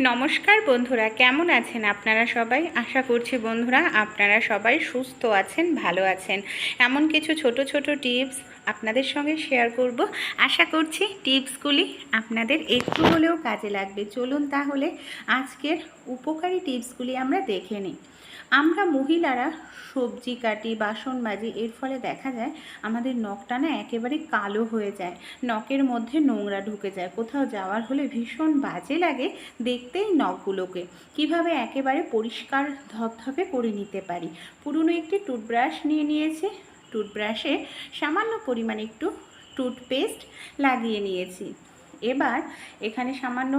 নমস্কার বন্ধুরা, কেমন আছেন আপনারা সবাই? আশা করছি বন্ধুরা আপনারা সবাই সুস্থ আছেন, ভালো আছেন। এমন কিছু ছোট ছোট টিপস আপনাদের সঙ্গে শেয়ার করব। আশা করছি টিপসগুলি আপনাদের একটু হলেও কাজে লাগবে। চলুন তাহলে আজকের উপকারী টিপসগুলি আমরা দেখে নিই। আমরা মহিলারা সবজি কাটি, বাসন মাজি, এর ফলে দেখা যায় আমাদের নখটা না একেবারে কালো হয়ে যায়। নখের মধ্যে নোংরা ঢুকে যায়। কোথাও যাওয়ার হলে ভীষণ বাজে লাগে দেখতেই নখগুলোকে। কীভাবে একেবারে পরিষ্কার ধপধপে করে নিতে পারি? পুরনো একটি টুথব্রাশ নিয়ে নিয়েছি। টুথব্রাশে সামান্য পরিমাণে একটু টুথপেস্ট লাগিয়ে নিয়েছি। এবার এখানে সামান্য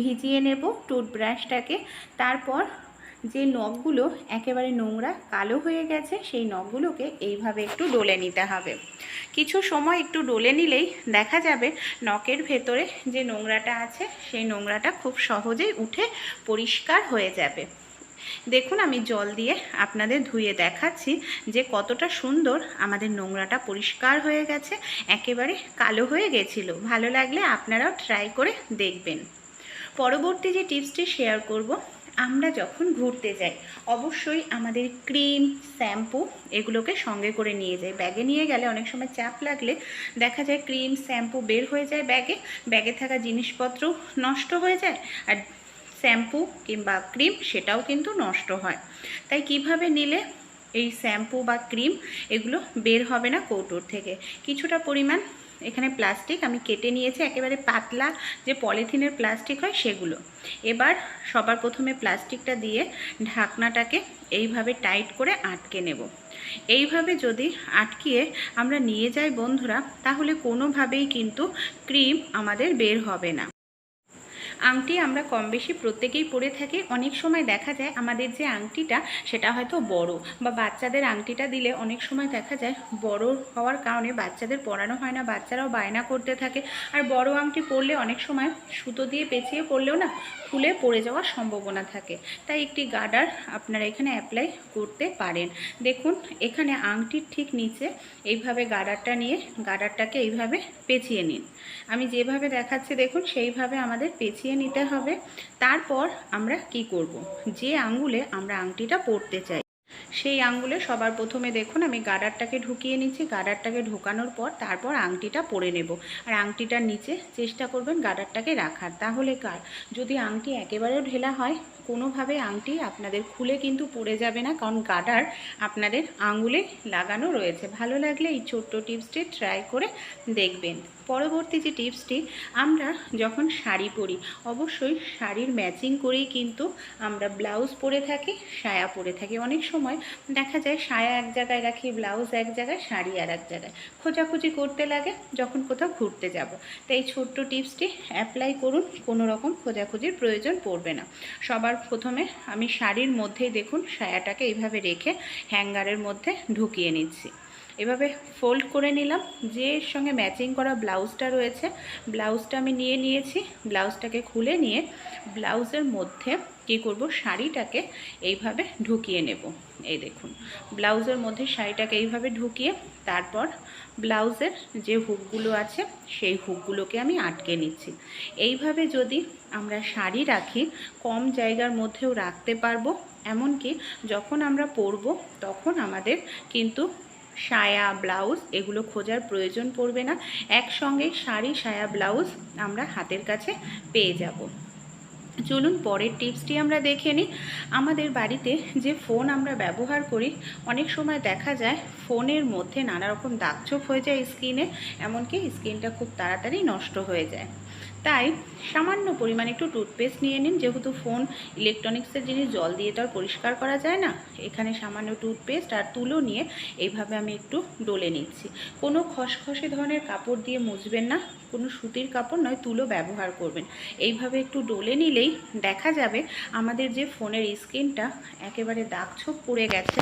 ভিজিয়ে নেব টুথব্রাশটাকে তারপর যে নখগুলো একেবারে নোংরা কালো হয়ে গেছে, সেই নখগুলোকে এইভাবে একটু ডলে নিতে হবে। কিছু সময় একটু ডলে নিলেই দেখা যাবে নখের ভেতরে যে নোংরাটা আছে, সেই নোংরাটা খুব সহজেই উঠে পরিষ্কার হয়ে যাবে। দেখুন, আমি জল দিয়ে আপনাদের ধুয়ে দেখাচ্ছি যে কতটা সুন্দর আমাদের নোংরাটা পরিষ্কার হয়ে গেছে, একেবারে কালো হয়ে গেছিল। ভালো লাগলে আপনারাও ট্রাই করে দেখবেন। পরবর্তী যে টিপসটি শেয়ার করব, আমরা যখন ঘুরতে যাই, অবশ্যই আমাদের ক্রিম শ্যাম্পু এগুলোকে সঙ্গে করে নিয়ে যাই। ব্যাগে নিয়ে গেলে অনেক সময় চাপ লাগলে দেখা যায় ক্রিম শ্যাম্পু বের হয়ে যায় ব্যাগে ব্যাগে থাকা জিনিসপত্র নষ্ট হয়ে যায়, আর শ্যাম্পু কিংবা ক্রিম সেটাও কিন্তু নষ্ট হয়। তাই কীভাবে নিলে এই শ্যাম্পু বা ক্রিম এগুলো বের হবে না কৌটোর থেকে? কিছুটা পরিমাণ এখানে প্লাস্টিক আমি কেটে নিয়েছি, একেবারে পাতলা যে পলিথিনের প্লাস্টিক হয় সেগুলো। এবার সবার প্রথমে প্লাস্টিকটা দিয়ে ঢাকনাটাকে এইভাবে টাইট করে আটকে নেব। এইভাবে যদি আটকিয়ে আমরা নিয়ে যাই বন্ধুরা, তাহলে কোনোভাবেই কিন্তু ক্রিম আমাদের বের হবে না। আংটি আমরা কম বেশি প্রত্যেকেই পরে থাকি। অনেক সময় দেখা যায় আমাদের যে আংটিটা, সেটা হয়তো বড় বা বাচ্চাদের আংটিটা দিলে অনেক সময় দেখা যায় বড় হওয়ার কারণে বাচ্চাদের পরানো হয় না, বাচ্চারাও বায়না করতে থাকে। আর বড় আংটি পরলে অনেক সময় সুতো দিয়ে পেঁচিয়ে পরলেও না খুলে পড়ে যাওয়ার সম্ভাবনা থাকে। তাই একটি গার্ডার আপনারা এখানে অ্যাপ্লাই করতে পারেন। দেখুন, এখানে আংটির ঠিক নিচে এইভাবে গার্ডারটা নিয়ে গার্ডারটাকে এইভাবে পেঁচিয়ে নিন। আমি যেভাবে দেখাচ্ছি, দেখুন, সেইভাবে আমাদের পেঁচিয়ে নিতে হবে। তারপর আমরা কি করব। যে আঙ্গুলে আমরা আংটিটা পরতে চাই, সেই আঙ্গুলে সবার প্রথমে দেখুন, আমি গাডারটাকে ঢুকিয়ে নিচ্ছি। গাডারটাকে ঢোকানোর পর তারপর আংটিটা পরে নেব। আর আংটিটার নিচে চেষ্টা করবেন গাডারটাকে রাখার। তাহলে কার? যদি আংটি একেবারেও ঢেলা হয়, কোনোভাবে আংটি আপনাদের খুলে কিন্তু পড়ে যাবে না, কারণ গার্ডার আপনাদের আঙুলে লাগানো রয়েছে। ভালো লাগলে এই ছোট্ট টিপসটি ট্রাই করে দেখবেন। পরবর্তী যে টিপসটি, আমরা যখন শাড়ি পরি, অবশ্যই শাড়ির ম্যাচিং করেই কিন্তু আমরা ব্লাউজ পরে থাকি, সায়া পরে থাকি। অনেক সময় দেখা যায় সায়া এক জায়গায় রাখি, ব্লাউজ এক জায়গায়, শাড়ি আর এক জায়গায়। খোঁজাখুঁজি করতে লাগে, যখন কোথাও ঘুরতে যাব। তো এই ছোট্ট টিপসটি অ্যাপ্লাই করুন, কোনো রকম খোঁজাখুঁজির প্রয়োজন পড়বে না। সবার প্রথমে আমি শাড়ির মধ্যেই দেখুন, সায়াটাকে এইভাবে রেখে হ্যাঙ্গারের মধ্যে ঢুকিয়ে নিচ্ছি। এভাবে ফোল্ড করে নিলাম। যে এর সঙ্গে ম্যাচিং করা ব্লাউজটা রয়েছে ব্লাউজটা আমি নিয়ে নিয়েছি। ব্লাউজটাকে খুলে নিয়ে ব্লাউজের মধ্যে কী করব? শাড়িটাকে এইভাবে ঢুকিয়ে নেব। এই দেখুন ব্লাউজের মধ্যে শাড়িটাকে এইভাবে ঢুকিয়ে তারপর ব্লাউজের যে হুকগুলো আছে, সেই হুকগুলোকে আমি আটকে নিচ্ছি। এইভাবে যদি আমরা শাড়ি রাখি, কম জায়গার মধ্যেও রাখতে পারব। এমনকি যখন আমরা পরবো, তখন আমাদের কিন্তু সায়া ব্লাউজ, এগুলো খোঁজার প্রয়োজন পড়বে না। একসঙ্গে শাড়ি, সায়া ব্লাউজ আমরা হাতের কাছে পেয়ে যাব। চলুন পরের টিপসটি আমরা দেখে নিই। আমাদের বাড়িতে যে ফোন আমরা ব্যবহার করি, অনেক সময় দেখা যায় ফোনের মধ্যে নানা রকম দাগছোপ হয়ে যায় স্কিনে, এমনকি স্কিনটা খুব তাড়াতাড়ি নষ্ট হয়ে যায়। তাই সামান্য পরিমাণে একটু টুথপেস্ট নিয়ে নিন। যেহেতু ফোন ইলেকট্রনিক্সের জিনিস, জল দিয়ে তো আর পরিষ্কার করা যায় না, এখানে সামান্য টুথপেস্ট আর তুলো নিয়ে এইভাবে আমি একটু ডলে নিচ্ছি। কোনো খসখসে ধরনের কাপড় দিয়ে মুছবেন না, কোনো সুতির কাপড় নয়, তুলো ব্যবহার করবেন। এইভাবে একটু ডলে নিলেই দেখা যাবে আমাদের যে ফোনের স্ক্রিনটা একেবারে দাগছোপ পড়ে গেছে,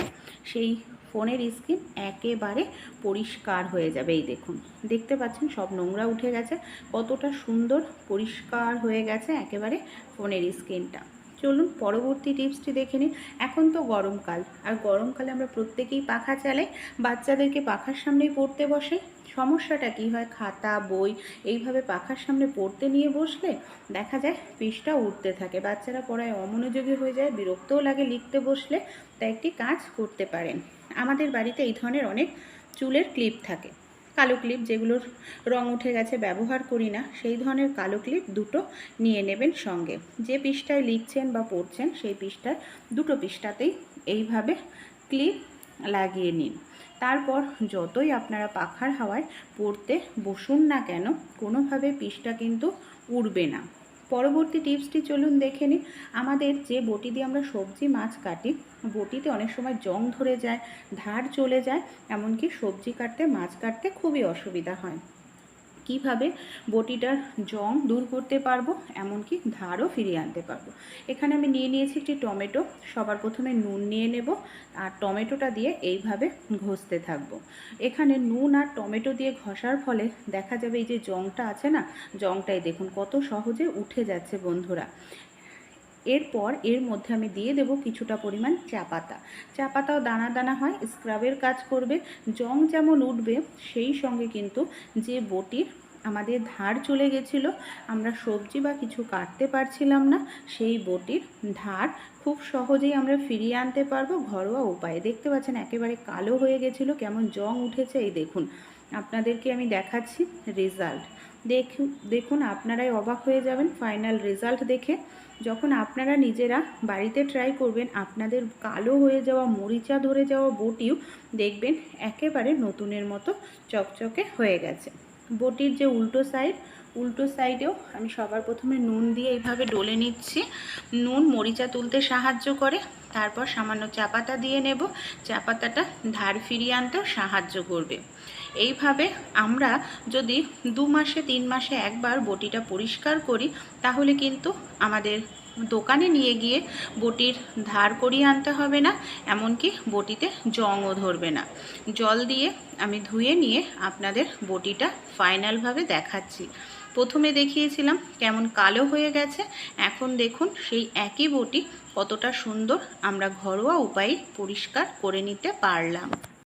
সেই ফোনের স্ক্রিন একেবারে পরিষ্কার হয়ে যাবে, এই দেখুন। দেখতে পাচ্ছেন সব নোংরা উঠে গেছে, কতটা সুন্দর পরিষ্কার হয়ে গেছে একেবারে ফোনের স্ক্রিনটা। চলুন পরবর্তী টিপসটি দেখে নিন এখন তো গরমকাল, আর গরমকালে আমরা প্রত্যেকেই পাখা চালাই, বাচ্চাদেরকে পাখার সামনেই পড়তে বসে সমস্যাটা কি হয়? খাতা, বই, এইভাবে পাখার সামনে পড়তে নিয়ে বসলে দেখা যায় পৃষ্ঠা উঠতে থাকে। বাচ্চারা পড়ায় অমনোযোগী হয়ে যায়, বিরক্তও লাগে লিখতে বসলে, তাই একটি কাজ করতে পারেন। আমাদের বাড়িতে এই ধরনের অনেক চুলের ক্লিপ থাকে। কালো ক্লিপ যেগুলোর রং উঠে গেছে ব্যবহার করি না, সেই ধরনের কালো ক্লিপ দুটো নিয়ে নেবেন সঙ্গে। যে পৃষ্ঠায় লিখছেন বা পড়ছেন সেই পৃষ্ঠায় দুটো পৃষ্ঠাতেই এইভাবে ক্লিপ লাগিয়ে নিন। তারপর যতই আপনারা পাখার হাওয়ায় পড়তে বসুন না কেন, কোনোভাবে পৃষ্ঠা কিন্তু উড়বে না। পরবর্তী টিপসটি চলুন দেখে নিই। আমাদের যে বটি দিয়ে আমরা সবজি, মাছ কাটি, বটিতে অনেক সময় জং ধরে যায়, ধার চলে যায়, এমনকি সবজি কাটতে, মাছ কাটতে খুবই অসুবিধা হয়। কীভাবে বটিটার জং দূর করতে পারব, এমনকি ধারও ফিরিয়ে আনতে পারব। এখানে আমি নিয়ে নিয়েছি একটি টমেটো, সবার প্রথমে নুন নিয়ে নেব আর টমেটোটা দিয়ে এইভাবে ঘষতে থাকব। এখানে নুন আর টমেটো দিয়ে ঘষার ফলে দেখা যাবে এই যে জংটা আছে না, জংটাই দেখুন কত সহজে উঠে যাচ্ছে বন্ধুরা। এরপর এর মধ্যে আমি দিয়ে দেব কিছুটা পরিমাণ চা পাতা। চা পাতাও দানা দানা হয়, স্ক্রাবের কাজ করবে, জং যেমন উঠবে, সেই সঙ্গে কিন্তু যে বটির আমাদের ধার চলে গেছিল, আমরা সবজি বা কিছু কাটতে পারছিলাম না, সেই বটির ধার খুব সহজেই আমরা ফিরিয়ে আনতে পারব। ঘরোয়া উপায়ে। দেখতে পাচ্ছেন, একেবারে কালো হয়ে গেছিল, কেমন জং উঠেছে, এই দেখুন। আপনাদেরকে আমি দেখাচ্ছি রেজাল্ট। দেখুন দেখুন আপনারাই অবাক হয়ে যাবেন ফাইনাল রেজাল্ট দেখে। যখন আপনারা নিজেরা বাড়িতে ট্রাই করবেন, আপনাদের কালো হয়ে যাওয়া, মরিচা ধরে যাওয়া বটিও দেখবেন একেবারে নতুনের মতো চকচকে হয়ে গেছে। বটির যে উল্টো সাইড উল্টো সাইডেও আমি সবার প্রথমে নুন দিয়ে এইভাবে ডলে নিচ্ছি। নুন, মরিচা তুলতে সাহায্য করে। তারপর সামান্য চা পাতা দিয়ে নেব। চা পাতাটা ধার ফিরিয়ে আনতেও সাহায্য করবে। এইভাবে আমরা যদি দু মাসে, তিন মাসে একবার বটিটা পরিষ্কার করি, তাহলে কিন্তু আমাদের দোকানে নিয়ে গিয়ে বটির ধার করিয়ে আনতে হবে না, এমনকি বটিতে জংও ধরবে না। জল দিয়ে আমি ধুয়ে নিয়ে আপনাদের বটিটা ফাইনালভাবে দেখাচ্ছি। প্রথমে দেখিয়েছিলাম কেমন কালো হয়ে গেছে, এখন দেখুন সেই একই বটি কতটা সুন্দর, আমরা ঘরোয়া উপায়ে পরিষ্কার করে নিতে পারলাম।